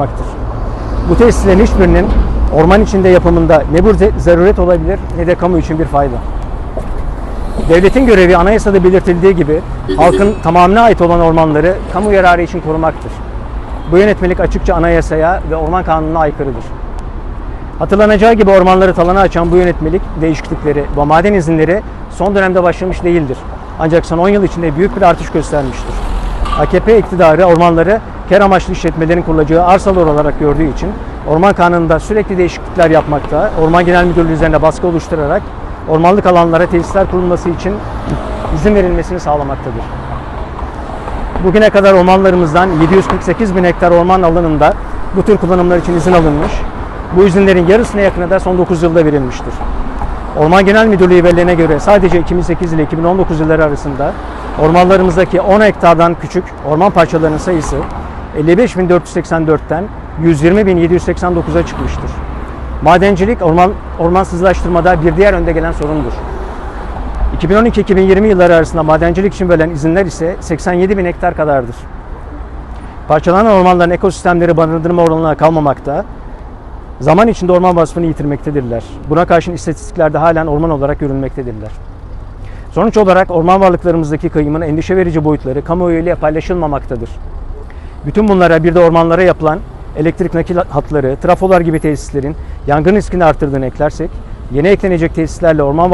yapmaktır. Bu tesislerin hiçbirinin orman içinde yapımında ne bir zaruret olabilir ne de kamu için bir fayda. Devletin görevi anayasada belirtildiği gibi halkın tamamına ait olan ormanları kamu yararı için korumaktır. Bu yönetmelik açıkça anayasaya ve orman kanununa aykırıdır. Hatırlanacağı gibi ormanları talana açan bu yönetmelik değişiklikleri ve maden izinleri son dönemde başlamış değildir. Ancak son 10 yıl içinde büyük bir artış göstermiştir. AKP iktidarı ormanları kar amaçlı işletmelerin kurulacağı arsalar olarak gördüğü için Orman Kanunu'nda sürekli değişiklikler yapmakta, Orman Genel Müdürlüğü üzerinde baskı oluşturarak ormanlık alanlara tesisler kurulması için izin verilmesini sağlamaktadır. Bugüne kadar ormanlarımızdan 748 bin hektar orman alanında bu tür kullanımlar için izin alınmış. Bu izinlerin yarısına yakını da son 9 yılda verilmiştir. Orman Genel Müdürlüğü verilerine göre sadece 2008 ile 2019 yılları arasında ormanlarımızdaki 10 hektardan küçük orman parçalarının sayısı 55.484'ten 120.789'a çıkmıştır. Madencilik orman ormansızlaştırmada bir diğer önde gelen sorundur. 2012-2020 yılları arasında madencilik için verilen izinler ise 87 bin hektar kadardır. Parçalanan ormanların ekosistemleri barındırma oranına kalmamakta, zaman içinde orman vasfını yitirmektedirler. Buna karşın istatistiklerde halen orman olarak görülmektedirler. Sonuç olarak orman varlıklarımızdaki kıyımın endişe verici boyutları kamuoyu ile paylaşılmamaktadır. Bütün bunlara bir de ormanlara yapılan elektrik nakil hatları, trafolar gibi tesislerin yangın riskini artırdığını eklersek, yeni eklenecek tesislerle orman